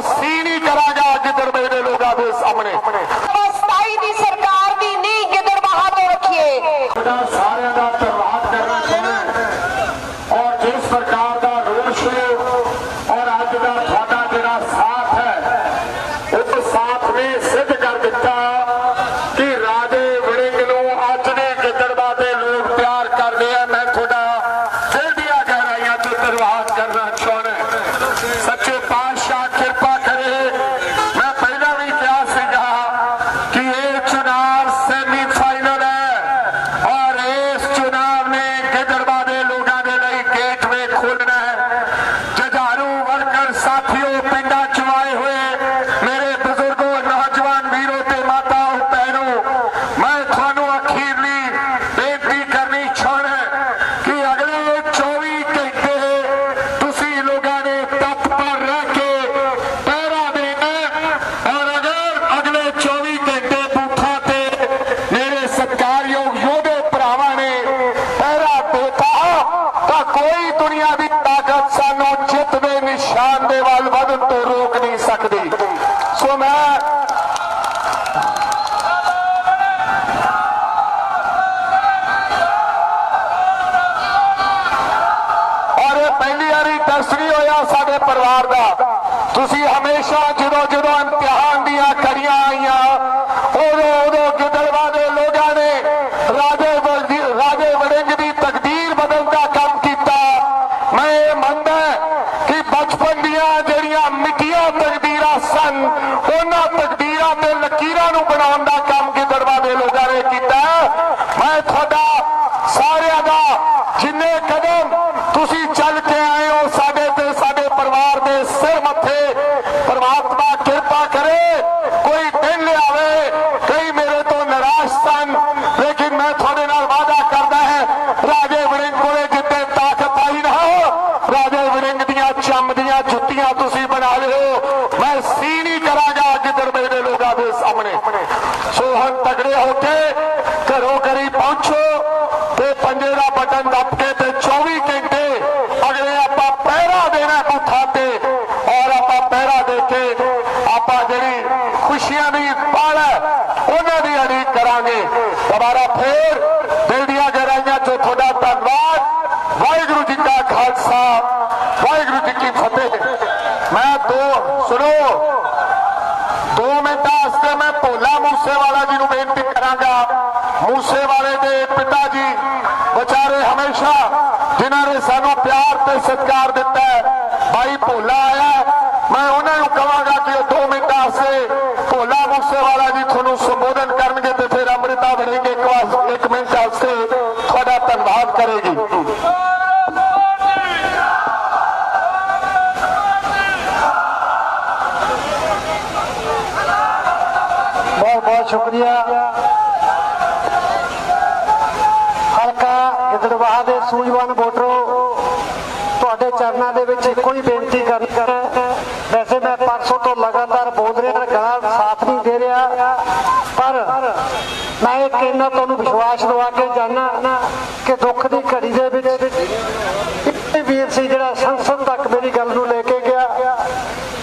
ਮੈਂ ਸੀ ਨਹੀਂ ਕਰਾਂਗਾ ਗਿੱਦੜਵੇ ਦੇ ਲੋਕਾਂ ਦੇ ਸਾਹਮਣੇ ਸਤਾਈ ਦੀ ਸਰਕਾਰ ਦੀ ਨਹੀਂ ਗਿੱਦੜਬਾਹਾ ਤੋਂ ਰੱਖੀਏ ਸਾਡਾ ਸਾਰਿਆਂ ਦਾ ਧੰਨਵਾਦ ਕਰਨਾ ਚਾਹੁੰਦਾ ਹਾਂ। ਔਰ ਜਿਸ ਪ੍ਰਕਾਰ ਦਾ ਰੋਸ਼ ਔਰ ਅੱਜ ਦਾ ਤੁਹਾਡਾ ਜਿਹੜਾ ਸਾਥ ਹੈ ਉਸ ਸਾਥ ਨੇ ਸਿੱਧ ਕਰ ਦਿੱਤਾ ਕਿ ਰਾਜੇ ਵੜਿੰਗ ਨੂੰ ਅੱਜ ਦੇ ਗਿੱਦੜਵਾ ਦੇ ਲੋਕ ਪਿਆਰ ਕਰਦੇ ਆ ਮੈਂ ਤੁਹਾਡਾ ਦਿਲ ਦੀਆਂ ਗਹਿਰਾਈਆਂ ਤੋਂ ਧੰਨਵਾਦ ਕਰਨਾ ਚਾਹੁੰਦਾ ਹਾਂ। ਸੱਚੇ ਪਾਤਸ਼ਾਹ ਕਿਰਪਾ ਕਰੇ ਮੈਂ ਪਹਿਲਾਂ ਵੀ ਕਿਹਾ ਸੀਗਾ ਕਿ ਇਹ ਚੁਣਾਵ ਸੈਮੀ ਫਾਈਨਲ ਹੈ ਔਰ ਇਸ ਚੁਣਾਵ ਨੇ ਗਿੱਦੜਵਾ ਦੇ ਲੋਕਾਂ ਦੇ ਲਈ ਗੇਟਵੇ ਖੋਲਣਾ ਹੈ ਜਜਾਰੂ ਵਰਕਰ ਸਾਥੀਓ ਪਿੰਡਾਂ ਚ ਆਏ ਹੋਏ ਮੇਰੇ ਬਜ਼ੁਰਗੋ ਨੌਜਵਾਨ ਵੀਰੋ ਤੇ ਮਾਤਾਓ ਭੈਣੋ ਮੈਂ ਤੁਹਾਨੂੰ ਅਖੀਰਲੀ ਬੇਨਤੀ ਕਰਨੀ ਚਾਹੁੰਦਾ ਕਿ ਅਗਲੇ 24 ਘੰਟੇ ਤੁਸੀਂ ਲੋਕਾਂ ਨੇ ਤੱਤ ਪਰ ਰਹਿ ਕੇ ਪਹਿਰਾ ਦੇਣਾ ਔਰ ਅਗਰ ਅਗਲੇ 24 ਘੰਟੇ ਬੂਥਾਂ ਤੇ ਮੇਰੇ ਸਤਿਕਾਰਯੋਗ ਯੋਧੇ ਭਰਾਵਾਂ ਨੇ ਪਹਿਰਾ ਦਿੱਤਾ ਤਾਂ ਕੋਈ ਦੁਨੀਆ ਦੀ ਤਾਕਤ ਸਾਨੂੰ ਜਿੱਤ ਦੇ ਨਿਸ਼ਾਨ ਦੇ ਵੱਲ ਵਧਣ ਤੋਂ ਰੋਕ ਨਹੀਂ ਸਕਦੀ। ਸੋ ਮੈਂ ਔਰ ਇਹ ਪਹਿਲੀ ਵਾਰੀ ਟੈਸਟ ਨਹੀਂ ਹੋਇਆ ਸਾਡੇ ਪਰਿਵਾਰ ਦਾ। ਤੁਸੀਂ ਹਮੇਸ਼ਾ ਜਦੋਂ ਜਦੋਂ ਇਮਤਿਹਾਨ ਦੀਆਂ ਘੜੀਆਂ ਆਈਆਂ ਉਦੋਂ ਉਦੋਂ ਗਿੱਦੜਵਾ ਦੇ ਲੋਕਾਂ ਨੇ ਰਾਜੇ ਵਰਦੀ- ਰਾਜੇ ਵੜਿੰਗ ਦੀ ਤਕਦੀਰ ਬਦਲਣ ਦਾ ਕੰਮ ਕੀਤਾ ਮੈਂ ਇਹ ਮੰਨਦਾ ਕਿ ਬਚਪਨ ਦੀਆਂ ਜਿਹੜੀਆਂ ਮਿੱਟੀਆਂ ਤਕਦੀਰਾਂ ਸਨ ਉਹਨਾਂ ਤਕਦੀਰਾਂ ਤੇ ਲਕੀਰਾਂ ਨੂੰ ਬਣਾਉਣ ਦਾ ਕੰਮ ਗਿੱਦੜਵਾ ਦੇ ਲੋਕਾਂ ਨੇ ਕੀਤਾ ਮੈਂ ਤੁਹਾਡਾ ਸਾਰਿਆਂ ਦਾ ਜਿੰਨੇ ਕਦਮ ਤੁਸੀਂ ਚੱਲ ਕੇ ਆਏ ਹੋ ਸਾਡੇ ਤੇ ਸਾਡੇ ਪਰਿਵਾਰ ਦੇ ਸਿਰ ਮੱਥੇ ਪਰਮਾਤਮਾ ਕਿਰਪਾ ਕਰੇ ਕੋਈ ਦਿਨ ਲਿਆਵੇ ਕਈ ਮੇਰੇ ਤੋਂ ਨਿਰਾਸ਼ ਸਨ ਲੇਕਿਨ ਮੈਂ ਤੁਹਾਡੇ ਨਾਲ ਵਾਅਦਾ ਕਰਦਾ ਹੈ ਰਾਜੇ ਵੜਿੰਗ ਕੋਲੇ ਜਿੱਤੇ ਤਾਕਤ ਆਈ ਨਾ ਰਾਜੇ ਵੜਿੰਗ ਦੀਆਂ ਚੰਮ ਦੀਆਂ ਜੁੱਤੀਆਂ ਮੈਂ ਸੀ ਨਹੀਂ ਕਰਾਂਗਾ ਗਿੱਦੜਵੇ ਦੇ ਲੋਕਾਂ ਦੇ ਸਾਹਮਣੇ। ਸੋ ਹੁਣ ਤਗੜੇ ਹੋ ਕੇ ਘਰੋਂ ਘਰੀ ਪਹੁੰਚੋ ਤੇ ਪੰਜੇ ਦਾ ਬਟਨ ਦੱਬ ਕੇ ਤੇ 24 ਘੰਟੇ ਅਗਲੇ ਆਪਾਂ ਪਹਿਰਾ ਦੇਣਾ ਬੂਥਾਂ ਤੇ ਔਰ ਆਪਾਂ ਪਹਿਰਾ ਦੇ ਕੇ ਆਪਾਂ ਜਿਹੜੀ ਖੁਸ਼ੀਆਂ ਦੀ ਪਲ ਹੈ, ਉਹਨਾਂ ਦੀ ਅੜੀ ਕਰਾਂਗੇ। ਦੁਬਾਰਾ ਫੇਰ ਦਿਲ ਦੀਆਂ ਗਹਿਰਾਈਆਂ ਤੋਂ ਤੁਹਾਡਾ ਧੰਨਵਾਦ। ਵਾਹਿਗੁਰੂ ਜੀ ਕਾ ਖਾਲਸਾ, ਵਾਹਿਗੁਰੂ ਜੀ ਕੀ ਫਤਿਹ। ਮੈਂ ਦੋ ਸੁਣੋ। ਦੋ ਮਿੰਟਾਂ ਵਾਸਤੇ ਮੈਂ ਭੋਲਾ ਮੂਸੇਵਾਲਾ ਜੀ ਨੂੰ ਬੇਨਤੀ ਕਰਾਂਗਾ। ਮੂਸੇਵਾਲੇ ਦੇ ਪਿਤਾ ਜੀ, ਵਿਚਾਰੇ ਹਮੇਸ਼ਾ ਜਿਨ੍ਹਾਂ ਨੇ ਸਾਨੂੰ ਪਿਆਰ ਤੇ ਸਤਿਕਾਰ ਦਿੱਤਾ ਹੈ। ਭਾਈ ਭੋਲਾ ਆਇਆ ਹੈ। ਮੈਂ ਉਹਨਾਂ ਨੂੰ ਕਹਾਂਗਾ ਕਿ ਉਹ ਦੋ ਮਿੰਟਾਂ ਵਾਸਤੇ ਭੋਲਾ ਮੂਸੇਵਾਲਾ ਜੀ ਤੁਹਾਨੂੰ ਸੰਬੋਧਨ ਕਰਨਗੇ ਤੇ ਫਿਰ ਅੰਮ੍ਰਿਤਾ ਬਣੇਗੇ ਇੱਕ ਵਾਰ ਇੱਕ ਮਿੰਟ ਵਾਸਤੇ ਤੁਹਾਡਾ ਧੰਨਵਾਦ ਕਰੇਗੀ ਬਹੁਤ ਬਹੁਤ ਸ਼ੁਕਰੀਆ। ਹਲਕਾ ਗਿੱਦੜਵਾਹਾ ਦੇ ਸੂਝਵਾਨ ਵੋਟਰੋ, ਤੁਹਾਡੇ ਚਰਨਾਂ ਦੇ ਵਿੱਚ ਇੱਕੋ ਹੀ ਬੇਨਤੀ ਕਰਨੀ ਵੈਸੇ ਮੈਂ ਪਰਸੋਂ ਤੋਂ ਲਗਾਤਾਰ ਬੋਲ ਰਿਹਾ, ਗਲਾ ਸਾਥ ਨਹੀਂ ਦੇ ਰਿਹਾ, ਪਰ ਮੈਂ ਇਹ ਕਹਿਣਾ ਤੁਹਾਨੂੰ ਵਿਸ਼ਵਾਸ ਦਿਵਾ ਕੇ ਜਾਣਾ ਕਿ ਦੁੱਖ ਦੀ ਘੜੀ ਦੇ ਵਿੱਚ ਇਹ ਵੀਰ ਸੀ ਜਿਹੜਾ ਸੰਸਦ ਤੱਕ ਮੇਰੀ ਗੱਲ ਨੂੰ ਲੈ ਕੇ ਗਿਆ।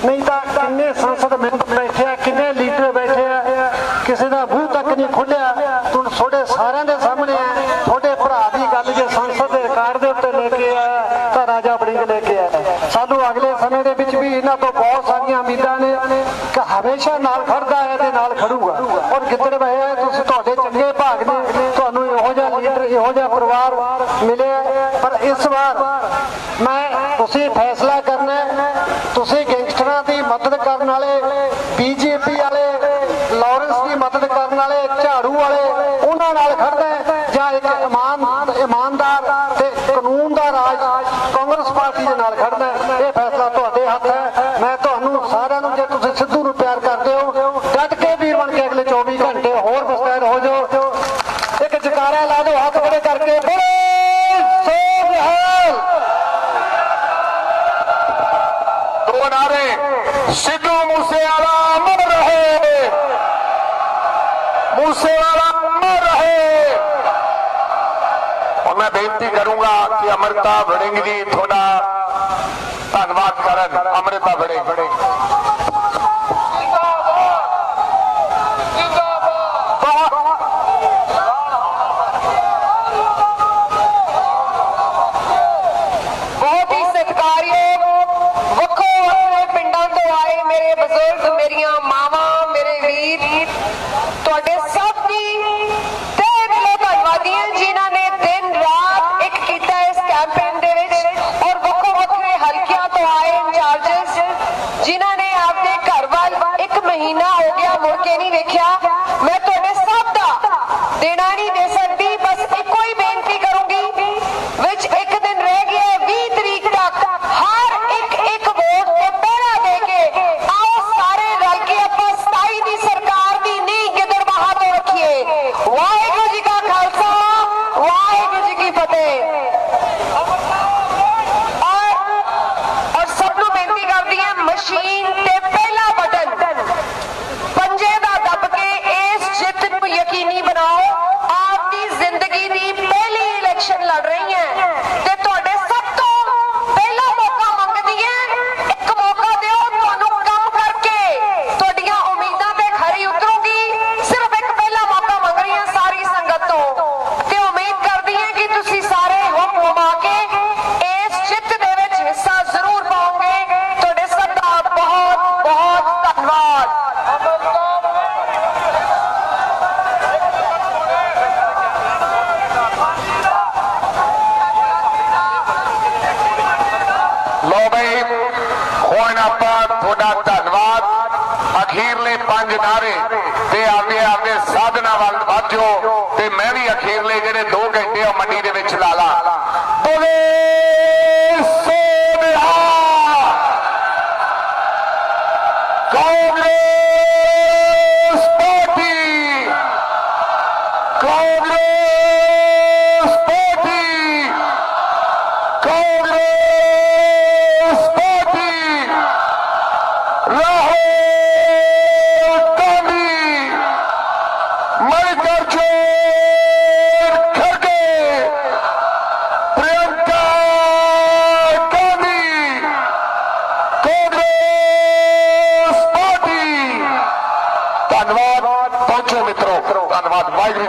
ਨਹੀਂ ਤਾਂ ਕਿੰਨੇ ਸੰਸਦ ਮੈਂਬਰ ਬੈਠੇ ਆ ਕਿੰਨੇ ਲੀਡਰ ਬੈਠੇ ਆ ਕਿਸੇ ਦਾ ਮੂੰਹ ਤੱਕ ਨਹੀਂ ਖੁੱਲਿਆ ਹੁਣ ਤੁਹਾਡੇ ਸਾਰਿਆਂ ਦੇ ਸਾਹਮਣੇ ਆ ਤੁਹਾਡੇ ਭਰਾ ਦੀ ਗੱਲ ਜੇ ਸੰਸਦ ਦੇ ਰਿਕਾਰਡ ਦੇ ਉੱਤੇ ਲੈ ਕੇ ਆਇਆ ਤਾਂ ਰਾਜਾ ਬੜਿੰਗ ਲੈ ਕੇ ਆਇਆ ਸਾਨੂੰ ਅਗਲੇ ਸਮੇਂ ਦੇ ਵਿੱਚ ਵੀ ਇਹਨਾਂ ਤੋਂ ਬਹੁਤ ਸਾਰੀਆਂ ਉਮੀਦਾਂ ਨੇ ਕਿ ਹਮੇਸ਼ਾ ਨਾਲ ਖੜਦਾ ਹੈ ਤੇ ਨਾਲ ਖੜੂਗਾ। ਔਰ ਕਿੱਧਰ ਵਹਿਆ ਤੁਸੀਂ ਤੁਹਾਡੇ ਚੰਗੇ ਭਾਗ ਨੇ, ਤੁਹਾਨੂੰ ਇਹੋ ਜਿਹਾ ਲੀਡਰ ਇਹੋ ਜਿਹਾ ਪਰਿਵਾਰ ਮਿਲਿਆ ਪਰ ਇਸ ਵਾਰ ਮੈਂ, ਤੁਸੀਂ ਫੈਸਲਾ ਕਰਨਾ ਤੁਸੀਂ ਗੈਂਗਸਟਰਾਂ ਦੀ ਮਦਦ ਕਰਨ ਵਾਲੇ ਬੀਜੇਪੀ ਵਾਲੇ ਲਾਰੈਂਸ ਦੀ ਮਦਦ ਕਰਨ ਵਾਲੇ ਝਾੜੂ ਵਾਲੇ ਉਹਨਾਂ ਨਾਲ ਖੜਨਾ ਹੈ ਜਾਂ ਇੱਕ ਇਮਾਨ ਇਮਾਨਦਾਰ ਤੇ ਕਾਨੂੰਨ ਦਾ ਰਾਜ ਕਾਂਗਰਸ ਪਾਰਟੀ ਦੇ ਨਾਲ ਖੜਨਾ ਹੈ ਇਹ ਫੈਸਲਾ ਤੁਹਾਡੇ ਹੱਥ ਹੈ ਮੈਂ ਤੁਹਾਨੂੰ ਸਾਰਿਆਂ ਨੂੰ ਜੇ ਤੁਸੀਂ ਸਿੱਧੂ ਨੂੰ ਪਿਆਰ ਕਰਦੇ ਹੋ ਡਟ ਕੇ ਵੀਰ ਬਣ ਕੇ ਅਗਲੇ 24 ਘੰਟੇ ਹੋਰ ਵਿਸਤਾਰ ਹੋ ਜਾਓ ਇੱਕ ਜਕਾਰਾ ਲਾ ਦਿਓ ਹੱਥ ਖੜੇ ਕਰਕੇ ਬੋਲੇ ਸੋ ਨਿਹਾਲ ਦੋ ਸਿੱਧੂ ਮੂਸੇਵਾਲਾ ਅਮਰ ਰਹੇ। ਮੂਸੇਵਾਲਾ ਮਰ ਰਹੇ। ਔਰ ਮੈਂ ਬੇਨਤੀ ਕਰੂੰਗਾ ਕਿ ਅਮਰਤਾ ਵੜਿੰਗ ਜੀ, ਤੁਹਾਡਾ ਧੰਨਵਾਦ ਕਰਨ, ਅਮਰਤਾ ਵੜਿੰਗ। ਮੇਰੇ ਬਜ਼ੁਰਗ, ਮੇਰੀਆਂ ਮਾਵਾਂ, ਮੇਰੇ ਵੀਰ, ਤੁਹਾਡੇ ਸਭ ਦੀ ਤਹਿ ਦਿਲੋਂ ਧੰਨਵਾਦੀ ਹਾਂ ਜਿਨ੍ਹਾਂ ਨੇ ਦਿਨ ਰਾਤ ਇੱਕ ਕੀਤਾ ਇਸ ਕੈਂਪੇਨ ਦੇ ਵਿੱਚ ਔਰ ਵੱਖੋ ਵੱਖਰੇ ਹਲਕਿਆਂ ਤੋਂ ਆਏ ਇੰਚਾਰਜਸ ਜਿਨ੍ਹਾਂ ਨੇ ਆਪਣੇ ਘਰ ਵੱਲ ਇੱਕ ਮਹੀਨਾ ਹੋ ਗਿਆ ਮੁੜ ਕੇ ਨਹੀਂ ਵੇਖਿਆ। は。ਤੁਹਾਡਾ ਧੰਨਵਾਦ। ਅਖੀਰਲੇ ਪੰਜ ਨਾਰੇ ਤੇ ਆਪਦੇ ਆਪਦੇ ਸਾਧਨਾ ਵੱਲ ਵਧਿਓ ਤੇ ਮੈਂ ਵੀ ਅਖੀਰਲੇ ਜਿਹੜੇ 2 ਘੰਟੇ ਆ ਮੰਡੀ ਦੇ ਵਿੱਚ ਲਾ ਲਾ। ਲਾਹੌਰ ਕਾਂਡੀ ਮੈਂ ਕਰਜੋਰ ਖੜਕੇ ਪ੍ਰਿਯੰਕਾ ਕਾਂਡੀ ਕਾਂਗਰਸ ਪਾਰਟੀ ਧੰਨਵਾਦ ਪਹੁੰਚੋ ਮਿੱਤਰੋ। ਧੰਨਵਾਦ ਵਾਹਿਗੁਰੂ